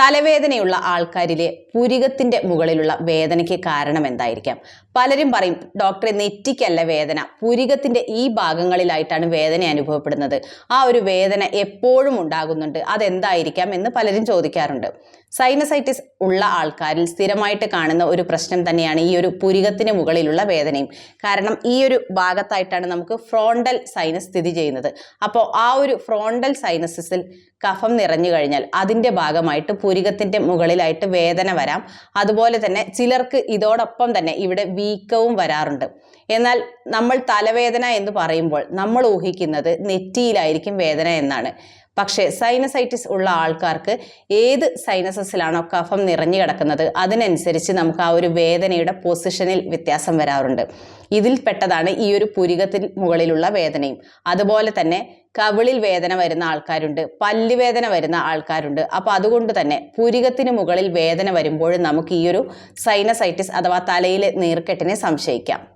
തലവേദനയുള്ള ആൾക്കാരിലെ പുരികത്തിന്റെ മുകളിലുള്ള വേദനയ്ക്ക് കാരണം എന്തായിരിക്കാം? പലരും പറയും ഡോക്ടറെ നെറ്റിക്കല്ല വേദന. പുരികത്തിന്റെ ഈ ഭാഗങ്ങളിലായിട്ടാണ് വേദന അനുഭവപ്പെടുന്നത്. ആ ഒരു വേദന എപ്പോഴും ഉണ്ടാകുന്നുണ്ട്. അതെന്തായിരിക്കാം? എന്ന് പലരും ചോദിക്കാറുണ്ട്. സൈനസൈറ്റിസ് ഉള്ള ആൾക്കാരിൽ സ്ഥിരമായിട്ട് കാണുന്ന ഒരു പ്രശ്നം തന്നെയാണ് ഈ ഒരു പുരികത്തിന് മുകളിലുള്ള വേദനയും. കാരണം ഈ ഒരു ഭാഗത്തായിട്ടാണ് നമുക്ക് ഫ്രോണ്ടൽ സൈനസ് സ്ഥിതി ചെയ്യുന്നത്. അപ്പോൾ ആ ഒരു ഫ്രോണ്ടൽ സൈനസിൽ കഫം നിറഞ്ഞു കഴിഞ്ഞാൽ അതിന്റെ ഭാഗമായിട്ട് പുരികത്തിന്റെ മുകളിലായിട്ട് വേദന വരാം. അതുപോലെ തന്നെ ചിലർക്ക് ഇതോടൊപ്പം തന്നെ ഇവിടെ വീക്കവും വരാറുണ്ട്. എന്നാൽ നമ്മൾ തലവേദന എന്ന് പറയുമ്പോൾ നമ്മൾ ഊഹിക്കുന്നത് നെറ്റിയിലായിരിക്കും വേദന എന്നാണ്. പക്ഷേ സൈനസൈറ്റിസ് ഉള്ള ആൾക്കാർക്ക് ഏത് സൈനസസിലാണോ കഫം നിറഞ്ഞു കിടക്കുന്നത്? അതിനനുസരിച്ച് നമുക്ക് ആ ഒരു വേദനയുടെ പൊസിഷനിൽ വ്യത്യാസം വരാറുണ്ട്. ഇതിൽപ്പെട്ടതാണ് ഈ ഒരു പുരികത്തിന് മുകളിലുള്ള വേദനയും. അതുപോലെ തന്നെ കവിളിൽ വേദന വരുന്ന ആൾക്കാരുണ്ട് പല്ലുവേദന വരുന്ന ആൾക്കാരുണ്ട്. അപ്പോൾ അതുകൊണ്ട് തന്നെ പുരികത്തിന് മുകളിൽ വേദന വരുമ്പോഴും നമുക്ക് ഈ ഒരു സൈനസൈറ്റിസ് അഥവാ തലയിലെ നീർക്കെട്ടിനെ സംശയിക്കാം.